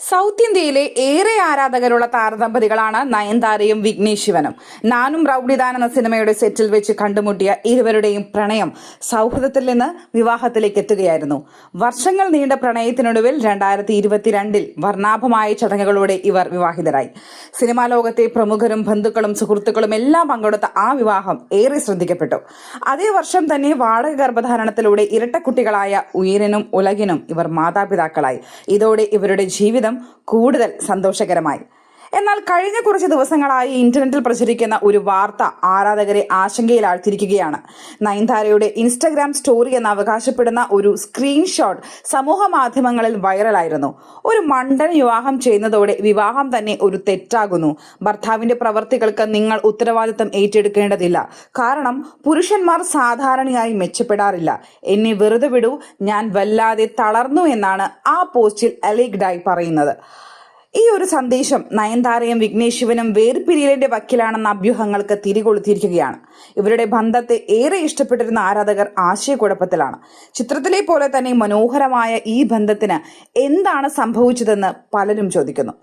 South ഇന്ത്യയിലെ ഏറെ ആരാധകരുള്ള താരദമ്പതികളാണ് നയൻതാരയും വിഘ്നേഷ് ശിവനും നാനും റൗഡിദാൻ എന്ന സിനിമയുടെ സെറ്റിൽ വെച്ച് കണ്ടുമുട്ടിയ ഇരുവരുടെയും പ്രണയം സൗഹൃദത്തിൽ നിന്ന് വിവാഹത്തിലേക്ക് എത്തുകയായിരുന്നു. വർഷങ്ങൾ നീണ്ട പ്രണയത്തിനൊടുവിൽ രണ്ടായിരത്തി ഇരുപത്തിരണ്ടിൽ വർണാഭമായ ചടങ്ങുകളോടെ ഇവർ വിവാഹിതരായി. സിനിമാ ലോകത്തെ പ്രമുഖരും ബന്ധുക്കളും സുഹൃത്തുക്കളും എല്ലാം പങ്കെടുത്ത ആ വിവാഹം ഏറെ ശ്രദ്ധിക്കപ്പെട്ടു. അതേ വർഷം തന്നെ വാടക ഗർഭധാരണത്തിലൂടെ ഇരട്ടക്കുട്ടികളായ ഉയരനും ഉലകിനും ഇവർ മാതാപിതാക്കളായി. ഇതോടെ ഇവരുടെ ജീവിതം കൂടുതൽ സന്തോഷകരമായി. എന്നാൽ കഴിഞ്ഞ കുറച്ച് ദിവസങ്ങളായി ഇന്റർനെറ്റിൽ പ്രചരിക്കുന്ന ഒരു വാർത്ത ആരാധകരെ ആശങ്കയിലാഴ്ത്തിയിരിക്കുകയാണ് നയൻതാരയുടെ ഇൻസ്റ്റഗ്രാം സ്റ്റോറി എന്ന് അവകാശപ്പെടുന്ന ഒരു സ്ക്രീൻഷോട്ട് സമൂഹ മാധ്യമങ്ങളിൽ വൈറലായിരുന്നു. ഒരു മണ്ടൻ വിവാഹം ചെയ്യുന്നതോടെ വിവാഹം തന്നെ ഒരു തെറ്റാകുന്നു. ഭർത്താവിന്റെ പ്രവർത്തികൾക്ക് നിങ്ങൾ ഉത്തരവാദിത്തം ഏറ്റെടുക്കേണ്ടതില്ല. കാരണം പുരുഷന്മാർ സാധാരണയായി മെച്ചപ്പെടാറില്ല. എന്നെ വെറുതെ വിടൂ ഞാൻ വല്ലാതെ തളർന്നു എന്നാണ് ആ പോസ്റ്റിൽ അലിഗ്ഡായി പറയുന്നത്. ഈ ഒരു സന്ദേശം നയൻതാരയും വിഘ്നേഷ് ശിവനും വേർപിരിയലിന്റെ വക്കിലാണെന്ന അഭ്യൂഹങ്ങൾക്ക് തിരികൊളുത്തിയിരിക്കുകയാണ്. ഇവരുടെ ബന്ധത്തെ ഏറെ ഇഷ്ടപ്പെട്ടിരുന്ന ആരാധകർ ആശയക്കുഴപ്പത്തിലാണ്. ചിത്രത്തിലെ പോലെ തന്നെ മനോഹരമായ ഈ ബന്ധത്തിന് എന്താണ് സംഭവിച്ചതെന്ന് പലരും ചോദിക്കുന്നു.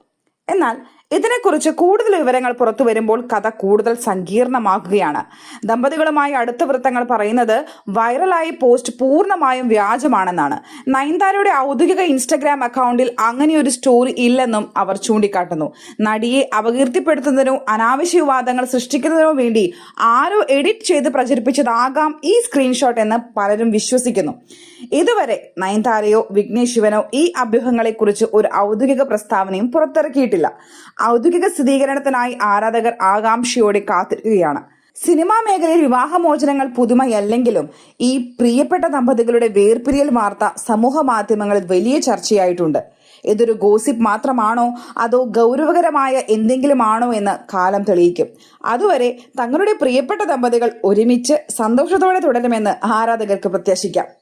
എന്നാൽ ഇതിനെക്കുറിച്ച് കൂടുതൽ വിവരങ്ങൾ പുറത്തു വരുമ്പോൾ കഥ കൂടുതൽ സങ്കീർണമാക്കുകയാണ്. ദമ്പതികളുമായി അടുത്ത വൃത്തങ്ങൾ പറയുന്നത് വൈറലായി പോസ്റ്റ് പൂർണമായും വ്യാജമാണെന്നാണ്. നയൻതാരയുടെ ഔദ്യോഗിക ഇൻസ്റ്റഗ്രാം അക്കൗണ്ടിൽ അങ്ങനെയൊരു സ്റ്റോറി ഇല്ലെന്നും അവർ ചൂണ്ടിക്കാട്ടുന്നു. നടിയെ അപകീർത്തിപ്പെടുത്തുന്നതിനോ അനാവശ്യ വിവാദങ്ങൾ സൃഷ്ടിക്കുന്നതിനോ വേണ്ടി ആരോ എഡിറ്റ് ചെയ്ത് പ്രചരിപ്പിച്ചതാകാം ഈ സ്ക്രീൻഷോട്ട് എന്ന് പലരും വിശ്വസിക്കുന്നു. ഇതുവരെ നയൻതാരയോ വിഘ്നേശ് ശിവനോ ഈ അഭ്യൂഹങ്ങളെക്കുറിച്ച് ഒരു ഔദ്യോഗിക പ്രസ്താവനയും പുറത്തിറക്കിയിട്ടില്ല. ഔദ്യോഗിക സ്ഥിരീകരണത്തിനായി ആരാധകർ ആകാംക്ഷയോടെ കാത്തിരിക്കുകയാണ്. സിനിമാ മേഖലയിൽ വിവാഹമോചനങ്ങൾ പുതുമയല്ലെങ്കിലും ഈ പ്രിയപ്പെട്ട ദമ്പതികളുടെ വേർപിരിയൽ വാർത്ത സമൂഹ മാധ്യമങ്ങളിൽ വലിയ ചർച്ചയായിട്ടുണ്ട്. ഇതൊരു ഗോസിപ്പ് മാത്രമാണോ? അതോ ഗൗരവകരമായ എന്തെങ്കിലും ആണോ എന്ന് കാലം തെളിയിക്കും. അതുവരെ തങ്ങളുടെ പ്രിയപ്പെട്ട ദമ്പതികൾ ഒരുമിച്ച് സന്തോഷത്തോടെ തുടരുമെന്ന് ആരാധകർക്ക് പ്രത്യാശിക്കാം.